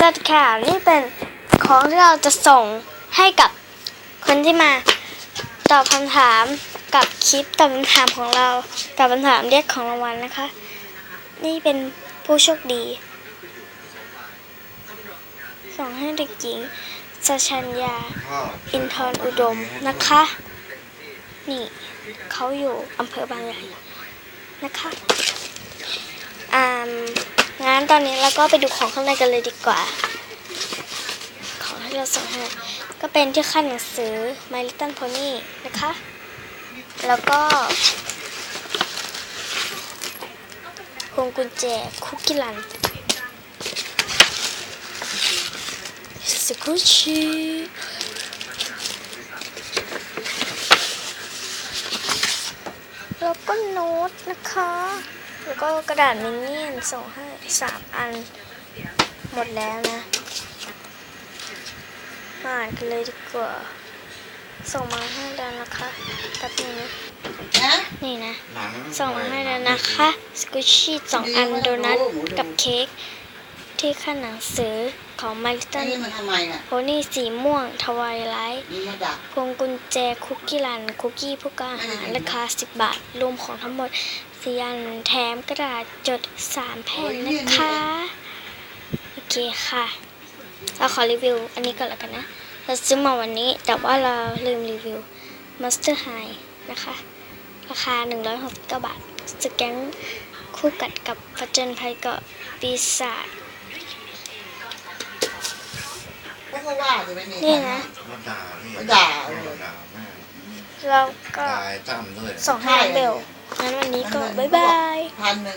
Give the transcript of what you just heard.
สวัสดีค่ะนี่เป็นของที่เราจะส่งให้กับคนที่มาตอบคำถามกับคลิปตอบคำถามของเราตอบคำถามเรียกของรางวัลนะคะ นี่เป็นผู้โชคดี ส่งให้เด็กหญิงสชัญญา อินทรอุดมนะคะ นี่เขาอยู่อำเภอบางใหญ่นะคะอ่า งั้นตอนนี้เราก็ไปดูของข้างในกันเลยดีกว่า ของที่เราส่งให้ก็เป็นที่ขั้นหนังสือ My Little Pony นะคะ แล้วก็พวงกุญแจคุกกี้รันสกุชิแล้วก็โน้ตนะคะ แล้วก็กระดาษมินเนี่ยนส่งให้สามอัน หมดแล้วนะมาอ่านกันเลยดีกว่า ส่งมาให้แล้วนะคะแป๊บนึงนะนะนี่นะ ส่งมาให้แล้วนะคะ สกุชชี่สองอันโดนัทกับเค้กที่ขนหนังสือ ของมาริตัอันนนี้มันทำไมน่ะโพนี่สีม่วง ทวายไลท์มีมาดัก พวงกุญแจ คุกกี้รัน คุกกี้ผู้กล้าหาญราคา 10 บาท รวมของทั้งหมดสี่อันแถมกระดาษจด 3 แผ่นนะคะ โอเคค่ะ เราขอรีวิว อันนี้ก่อนแล้วกันนะ เราซื้อมาวันนี้ แต่ว่าเราลืมรีวิว Monster High นะคะ ราคา 169 บาท สแกนคู่กัดกับผจญภัยเกาะปีศาจ วกเขาว่าจะไม่มีนี่นะมาด่าพี่มาด่าเอเอออ ด่าแม่แล้วก็ด่าไอ้ตั้มด้วยส่งให้น้องเบลงั้นวันนี้ก็บ๊ายบาย พันหนึ่ง